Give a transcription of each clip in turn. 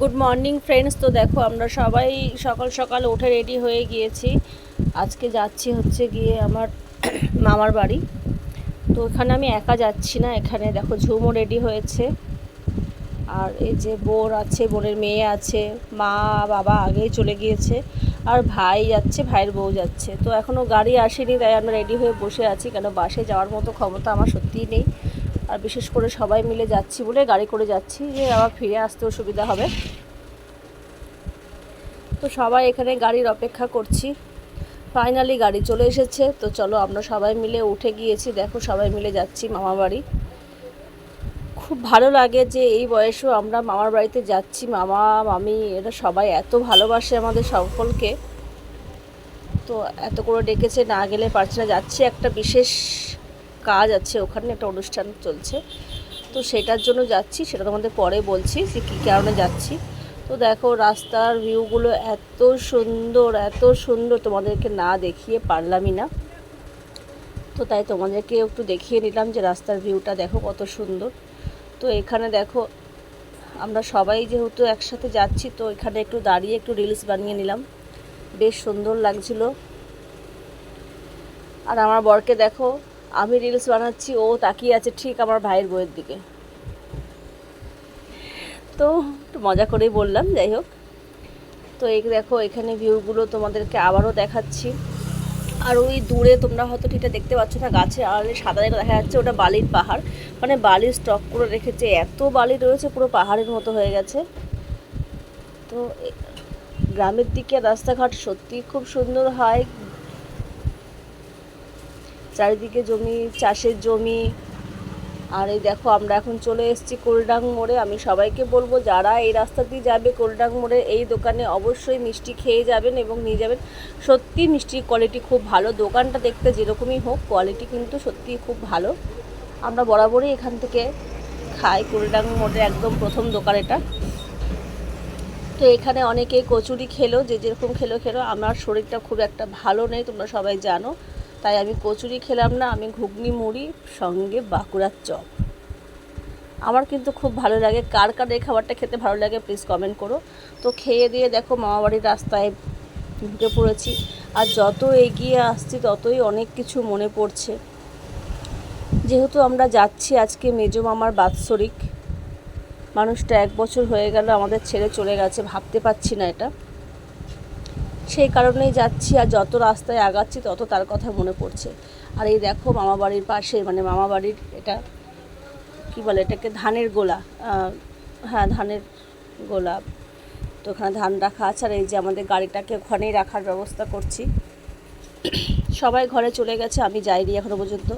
Good morning friends তো দেখো, আমরা সবাই সকাল সকাল উঠে রেডি হয়ে গিয়েছি। আজকে যাচ্ছি হচ্ছে গিয়ে আমার মামার বাড়ি। তো এখানে আমি একা যাচ্ছি না, এখানে দেখো ঝুমও রেডি হয়েছে। আর এই যে বোর আছে, বোনের মেয়ে আছে, মা, বাবা আগেই চলে গিয়েছে। আর ভাই যাচ্ছে, ভাইয়ের বউ যাচ্ছে। তো এখনও গাড়ি আসেনি, তাই আমরা রেডি হয়ে বসে আছি। কেন, বাসে যাওয়ার মতো ক্ষমতা আমার সত্যিই নেই। আর বিশেষ করে সবাই মিলে যাচ্ছি বলে গাড়ি করে যাচ্ছি যে আবার ফিরে আসতেও সুবিধা হবে। তো সবাই এখানে গাড়ির অপেক্ষা করছি। ফাইনালি গাড়ি চলে এসেছে। তো চলো আমরা সবাই মিলে উঠে গিয়েছি। দেখো সবাই মিলে যাচ্ছি মামা বাড়ি। খুব ভালো লাগে যে এই বয়সেও আমরা মামার বাড়িতে যাচ্ছি। মামা, মামি এরা সবাই এত ভালোবাসে আমাদের সকলকে। তো এত করে ডেকেছে, না গেলে পারছি না। যাচ্ছি একটা বিশেষ কাজ আছে, ওখানে একটা অনুষ্ঠান চলছে। তো সেটার জন্য যাচ্ছি, সেটা তোমাদের পরে বলছি যে কী কারণে যাচ্ছি। তো দেখো, রাস্তার ভিউগুলো এত সুন্দর এত সুন্দর, তোমাদেরকে না দেখিয়ে পারলামই না। তো তাই তোমাদেরকে একটু দেখিয়ে নিলাম যে রাস্তার ভিউটা দেখো কত সুন্দর। তো এখানে দেখো, আমরা সবাই যেহেতু একসাথে যাচ্ছি, তো এখানে একটু দাঁড়িয়ে একটু রিলস বানিয়ে নিলাম। বেশ সুন্দর লাগছিল। আর আমার বরকে দেখো আমি রিলস বানাচ্ছি, ও তাকিয়ে আছে ঠিক আমার ভাইয়ের বইয়ের দিকে। তো একটু মজা করেই বললাম, যাই হোক। তো এই দেখো, এখানে ভিউগুলো তোমাদেরকে আবারও দেখাচ্ছি। আর ওই দূরে তোমরা হয়তো ঠিকঠাক দেখতে পাচ্ছ না গাছের আড়ালে সাদা জায়গা দেখা যাচ্ছে, ওটা বালির পাহাড়। মানে বালির স্টক করে রেখেছে, এত বালি রয়েছে, পুরো পাহাড়ের মতো হয়ে গেছে। তো গ্রামের দিকে রাস্তাঘাট সত্যি খুব সুন্দর হয় চারিদিকে জমি, চাষের জমি। আর এই দেখো, আমরা এখন চলে এসেছি কোলডাং মোড়ে। আমি সবাইকে বলব, যারা এই রাস্তা দিয়ে যাবে কোলডাং মোড়ে, এই দোকানে অবশ্যই মিষ্টি খেয়ে যাবেন এবং নিয়ে যাবেন। সত্যি মিষ্টির কোয়ালিটি খুব ভালো। দোকানটা দেখতে যেরকমই হোক কোয়ালিটি কিন্তু সত্যিই খুব ভালো। আমরা বরাবরই এখান থেকে খাই কোলডাং মোড়ে, একদম প্রথম দোকান এটা। তো এখানে অনেকে কচুরি খেলো, যে যেরকম খেলো খেলো। আমার শরীরটা খুব একটা ভালো নেই, তোমরা সবাই জানো। তাই আমি কচুরি খেলাম না, আমি ঘুগনি, মুড়ি, সঙ্গে বাঁকুড়ার চপ। আমার কিন্তু খুব ভালো লাগে। কার কার এই খাবারটা খেতে ভালো লাগে প্লিজ কমেন্ট করো। তো খেয়ে দিয়ে দেখো মামাবাড়ির রাস্তায় ঢুকে পড়েছি। আর যত এগিয়ে আসছি, ততই অনেক কিছু মনে পড়ছে। যেহেতু আমরা যাচ্ছি আজকে মেজো মামার বাৎসরিক, মানুষটা এক বছর হয়ে গেল, আমাদের ছেড়ে চলে গেছে, ভাবতে পারছি না এটা। সেই কারণেই যাচ্ছি আর যত রাস্তায় আগাচ্ছি তত তার কথা মনে পড়ছে। আর এই দেখো মামা বাড়ির পাশে মানে মামা বাড়ির এটা কি বলে এটাকে, ধানের গোলা হ্যাঁ ধানের গোলা। তো ওখানে ধান রাখা আছে আর এই যে আমাদের গাড়িটাকে ওখানেই রাখার ব্যবস্থা করছি। সবাই ঘরে চলে গেছে, আমি যাইনি এখনও পর্যন্ত।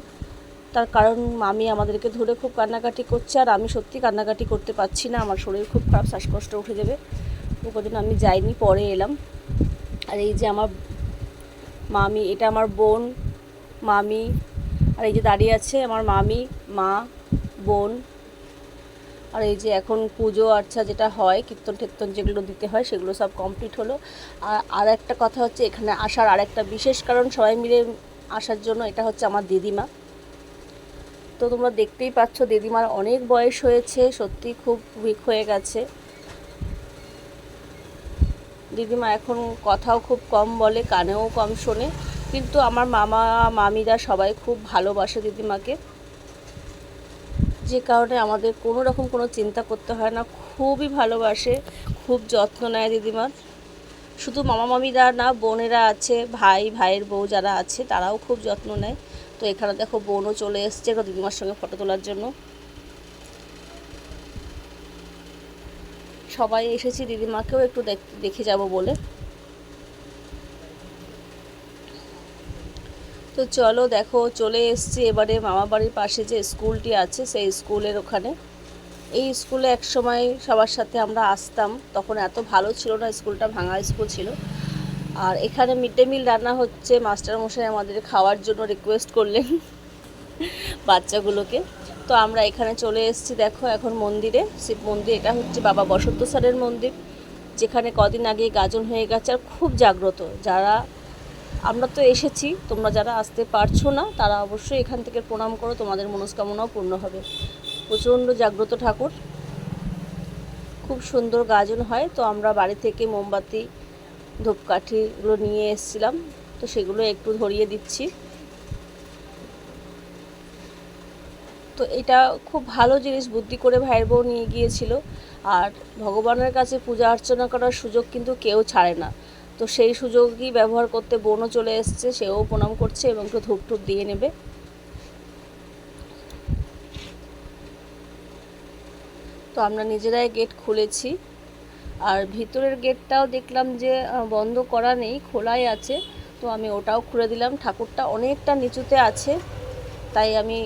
তার কারণ মামি আমাদেরকে ধরে খুব কান্নাকাটি করছে আর আমি সত্যি কান্নাকাটি করতে পারছি না, আমার শরীর খুব খারাপ, শ্বাসকষ্ট উঠে যাবে। ও আমি যাইনি, পরে এলাম। আর এই যে আমার মামি, এটা আমার বোন, মামি, আর এই যে দাঁড়িয়ে আছে আমার মামি, মা, বোন, আর এই যে এখন পুজো আর্চা যেটা হয়, কীর্তন ঠীর্তন যেগুলো দিতে হয় সেগুলো সব কমপ্লিট হলো। আর আর একটা কথা হচ্ছে এখানে আসার আরেকটা বিশেষ কারণ সবাই মিলে আসার জন্য এটা হচ্ছে আমার দিদিমা। তো তোমরা দেখতেই পাচ্ছ দিদিমার অনেক বয়স হয়েছে সত্যি খুব উইক হয়ে গেছে। দিদিমা এখন কথাও খুব কম বলে, কানেও কম শোনে। কিন্তু আমার মামা, মামিরা সবাই খুব ভালোবাসে দিদিমাকে। যে কারণে আমাদের কোনো রকম কোনো চিন্তা করতে হয় না। খুবই ভালোবাসে, খুব যত্ন নেয় দিদিমার শুধু মামা মামিরা না, বোনেরা আছে, ভাই, ভাইয়ের বউ যারা আছে, তারাও খুব যত্ন নেয়। তো এখানে দেখো বোনও চলে এসছে দিদিমার সঙ্গে ফটো তোলার জন্য। সবাই এসেছি, দিদিমাকেও একটু দেখ- যাব বলে। তো চলো দেখো, চলে এসছি এবারে মামা বাড়ির পাশে যে স্কুলটি আছে, সেই স্কুলের ওখানে। এই স্কুলে এক সময় সবার সাথে আমরা আসতাম, তখন এত ভালো ছিল না, স্কুলটা ভাঙা স্কুল ছিল। আর এখানে মিড ডে মিল রান্না হচ্ছে, মাস্টারমশাই আমাদের খাওয়ার জন্য রিকোয়েস্ট করলেন বাচ্চাগুলোকে। তো আমরা এখানে চলে এসেছি, দেখো এখন মন্দিরে। শিব মন্দির, এটা হচ্ছে বাবা বসন্ত স্যারের মন্দির, যেখানে কদিন আগে গাজন হয়ে গেছে। আর খুব জাগ্রত, যারা, আমরা তো এসেছি, তোমরা যারা আসতে পারছ না, তারা অবশ্যই এখান থেকে প্রণাম করো, তোমাদের মনস্কামনাও পূর্ণ হবে। প্রচণ্ড জাগ্রত ঠাকুর। খুব সুন্দর গাজন হয়। তো আমরা বাড়ি থেকে মোমবাতি, ধূপকাঠিগুলো নিয়ে এসেছিলাম। তো সেগুলো একটু ধরিয়ে দিচ্ছি। তো এটা খুব ভালো জিনিস, বুদ্ধি করে ভাইয়ের বউ নিয়ে গিয়েছিল। আর ভগবানের কাছে পূজা অর্চনা করার সুযোগ কিন্তু কেউ ছাড়ে না। তো সেই সুযোগই ব্যবহার করতে বোনও চলে এসছে, সেও প্রণাম করছে এবং একটু ধূপ টুপ দিয়ে নেবে। তো আমরা নিজেরাই গেট খুলেছি। আর ভিতরের গেটটাও দেখলাম যে বন্ধ করা নেই, খোলাই আছে। তো আমি ওটাও খুলে দিলাম। ঠাকুরটা অনেকটা নিচুতে আছে, তাই আমি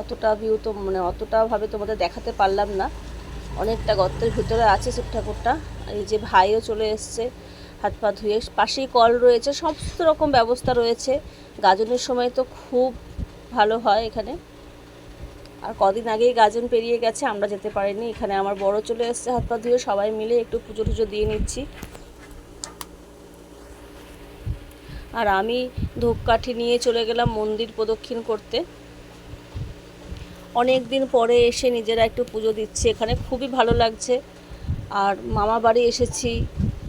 অতটা ভিউ তো মানে অতটা ভাবে তোমাদের দেখাতে পারলাম না। অনেকটা গর্তের ভিতরে আছে শিব ঠাকুরটা। এই যে ভাইও চলে এসছে, হাত পা ধুয়ে। পাশেই কল রয়েছে, সমস্ত রকম ব্যবস্থা রয়েছে। গাজনের সময় তো খুব ভালো হয় এখানে। আর কদিন আগেই গাজন পেরিয়ে গেছে, আমরা যেতে পারিনি। এখানে আমার বড় চলে এসছে, হাত পা ধুয়ে সবাই মিলে একটু পুজো টুজো দিয়ে নিচ্ছি। আর আমি ধূপকাঠি নিয়ে চলে গেলাম মন্দির প্রদক্ষিণ করতে। অনেক দিন পরে এসে নিজেরা একটু পুজো দিচ্ছে, এখানে খুবই ভালো লাগছে। আর মামা বাড়ি এসেছি,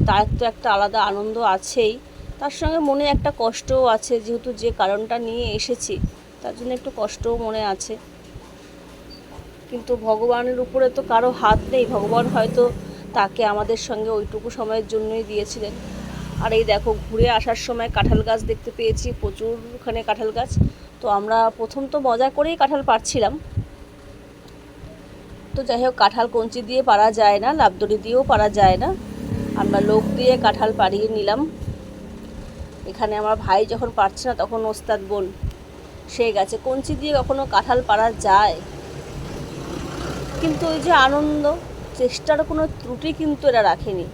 তার তো একটা আলাদা আনন্দ আছেই। তার সঙ্গে মনে একটা কষ্টও আছে, যেহেতু যে কারণটা নিয়ে এসেছি, তার জন্য একটু কষ্টও মনে আছে। কিন্তু ভগবানের উপরে তো কারও হাত নেই, ভগবান হয়তো তাকে আমাদের সঙ্গে ওইটুকু সময়ের জন্যই দিয়েছিলেন। আর এই দেখো, ঘুরে আসার সময় কাঁঠাল গাছ দেখতে পেয়েছি প্রচুর ওখানে কাঁঠাল গাছ। তো আমরা প্রথম তো মজা করেই কাঁঠাল পাড়ছিলাম। তো যাই হোক, কাঁঠাল কঞ্চি দিয়ে পারা যায় না লাবদড়ি দিয়েও পারা যায় না। আমরা লোক দিয়ে কাঁঠাল পাড়িয়ে নিলাম। এখানে আমার ভাই যখন পারছে না, তখন ওস্তাদ বোন, সে গেছে। কঞ্চি দিয়ে কখনো কাঁঠাল পাড়া যায়। কিন্তু ওই যে আনন্দ, চেষ্টার কোনো ত্রুটি কিন্তু এরা রাখেনি।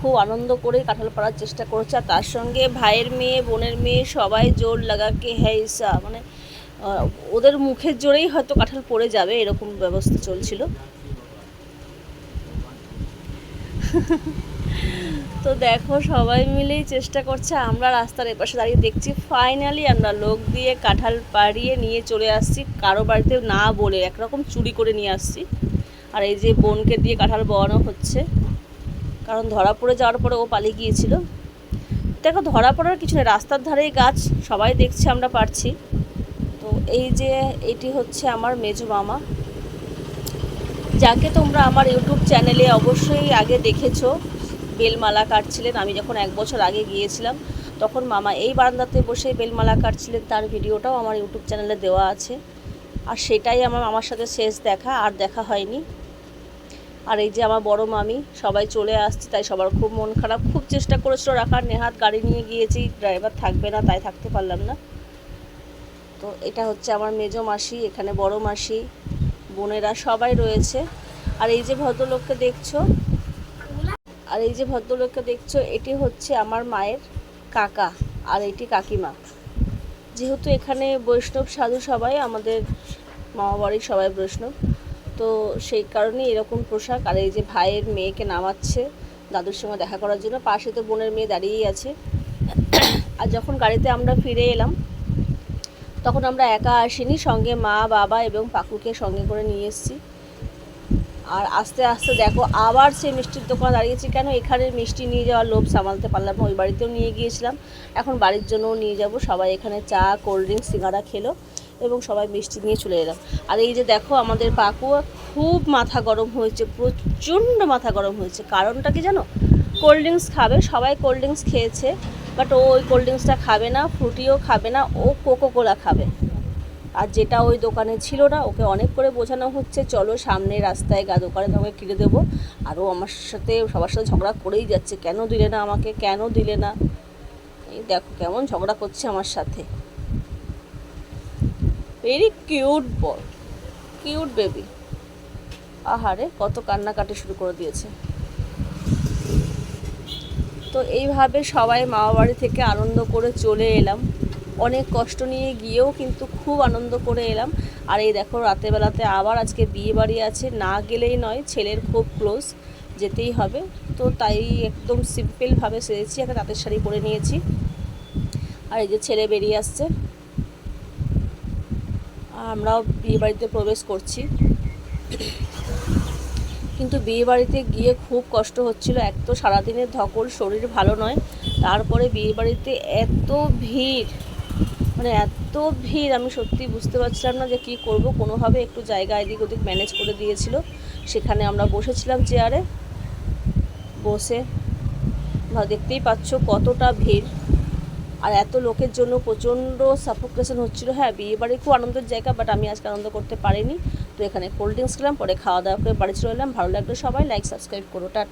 খুব আনন্দ করে কাঁঠাল পাড়ার চেষ্টা করেছে। আর তার সঙ্গে ভাইয়ের মেয়ে, বোনের মেয়ে সবাই জোর লাগাকে হ্যাইসা মানে ওদের মুখের জোরেই হয়তো কাঁঠাল পড়ে যাবে, এরকম ব্যবস্থা চলছিল। তো দেখো, সবাই মিলেই চেষ্টা করছে। আমরা রাস্তার এপাশে দাঁড়িয়ে দেখছি ফাইনালি আমরা লোক দিয়ে কাঁঠাল পাড়িয়ে নিয়ে চলে আসছি, কারও বাড়িতে না বলে। একরকম চুরি করে নিয়ে আসছি। আর এই যে বোনকে দিয়ে কাঁঠাল বওয়ানো হচ্ছে। কারণ ধরা পড়ে যাওয়ার পরে ও পালিয়ে গিয়েছিল। দেখো, ধরা পড়ার কিছু নেই রাস্তার ধারেই গাছ, সবাই দেখছে, আমরা পারছি। তো এই যে, এটি হচ্ছে আমার মেজো মামা। যাকে তোমরা আমার ইউটিউব চ্যানেলে অবশ্যই আগে দেখেছ, বেলমালা কাটছিলেন। আমি যখন এক বছর আগে গিয়েছিলাম, তখন মামা এই বারান্দাতে বসে বেলমালা কাটছিলেন। তার ভিডিওটাও আমার ইউটিউব চ্যানেলে দেওয়া আছে। আর সেটাই আমার মামার সাথে শেষ দেখা, আর দেখা হয়নি। আর এই যে আমার বড় মামি, সবাই চলে আসছে, তাই সবার খুব মন খারাপ। খুব চেষ্টা করেছিল রাখার, নেহাত গাড়ি নিয়ে গিয়েছি ড্রাইভার থাকবে না, তাই থাকতে পারলাম না। তো এটা হচ্ছে আমার মেজো মাসি, এখানে বড় মাসি, বোনেরা সবাই রয়েছে। আর এই যে ভদ্রলোককে দেখছ, আর এই যে ভদ্রলোককে দেখছ, এটি হচ্ছে আমার মায়ের কাকা, আর এটি কাকিমা। যেহেতু এখানে বৈষ্ণব, সাধু সবাই, আমাদের মামা বাড়ির সবাই বৈষ্ণব। তো সেই কারণেই এরকম পোশাক। আর এই যে ভাইয়ের মেয়েকে নামাচ্ছে, দাদুর সঙ্গে দেখা করার জন্য। পাশে তো বোনের মেয়ে দাঁড়িয়েই আছে। আর যখন গাড়িতে আমরা ফিরে এলাম, তখন আমরা একা আসিনি। সঙ্গে মা, বাবা এবং পাকুকে সঙ্গে করে নিয়ে এসেছি। আর আস্তে আস্তে দেখো, আবার সেই মিষ্টির দোকানে দাঁড়িয়েছি কেন? এখানে মিষ্টি নিয়ে যাওয়ার লোভ সামালতে পারলাম ওই বাড়িতেও নিয়ে গিয়েছিলাম। এখন বাড়ির জন্যও নিয়ে যাব। সবাই এখানে চা, কোল্ড ড্রিঙ্কস, সিঙ্গারা খেলো। এবং সবাই মিষ্টি নিয়ে চলে এলাম। আর এই যে দেখো, আমাদের পাকু খুব মাথা গরম হয়েছে, প্রচণ্ড মাথা গরম হয়েছে। কারণটা কি জানো? কোল্ড ড্রিঙ্কস খাবে, সবাই কোল্ড ড্রিঙ্কস খেয়েছে বাট ও ওই কোল্ড ড্রিঙ্কসটা খাবে না ফ্রুটিও খাবে না, ও কোকো কোলা খাবে। আর যেটা ওই দোকানে ছিল না, ওকে অনেক করে বোঝানো হচ্ছে, চলো সামনে রাস্তায় গা দোকানে তোমাকে কিনে দেবো। আর ও আমার সাথে, সবার সাথে ঝগড়া করেই যাচ্ছে, কেন দিলে না আমাকে, কেন দিলে না? এই দেখো কেমন ঝগড়া করছে আমার সাথে। ভেরি কিউট বল কিউট বেবি আহারে, কত কান্নাকাটি শুরু করে দিয়েছে। তো এইভাবে সবাই মামা বাড়ি থেকে আনন্দ করে চলে এলাম। অনেক কষ্ট নিয়ে গিয়েও কিন্তু খুব আনন্দ করে এলাম। আর এই দেখো রাতের বেলাতে আবার আজকে বিয়ে বাড়ি আছে। না গেলেই নয়, ছেলের খুব ক্লোজ, যেতেই হবে। তো তাই একদম সিম্পলভাবে সেরেছি একটা তাঁতের শাড়ি পরে নিয়েছি। আর এই যে ছেলে বেরিয়ে আসছে। আমরাও বিয়ে বাড়িতে প্রবেশ করছি। কিন্তু বিয়ে বাড়িতে গিয়ে খুব কষ্ট হচ্ছিল। এক তো সারাদিনের ধকল, শরীর ভালো নয়। তারপরে বিয়ে বাড়িতে এত ভিড় মানে এত ভিড়, আমি সত্যি বুঝতে পারছিলাম না যে কী করব। কোনোভাবে একটু জায়গা এদিক ওদিক ম্যানেজ করে দিয়েছিল। সেখানে আমরা বসেছিলাম চেয়ারে। বসে দেখতেই পাচ্ছ কতটা ভিড়। আর এত লোকের জন্য প্রচণ্ড সাফোকেশন হচ্ছিল। হ্যাঁ বিয়ে বাড়ি খুব আনন্দের জায়গা বাট আমি আজকে আনন্দ করতে পারিনি। তো এখানে কোল্ড ড্রিঙ্কস খেলাম, পরে খাওয়া দাওয়া করে বাড়ি চলে এলাম। ভালো লাগল সবাই লাইক সাবস্ক্রাইব করো, টাটা।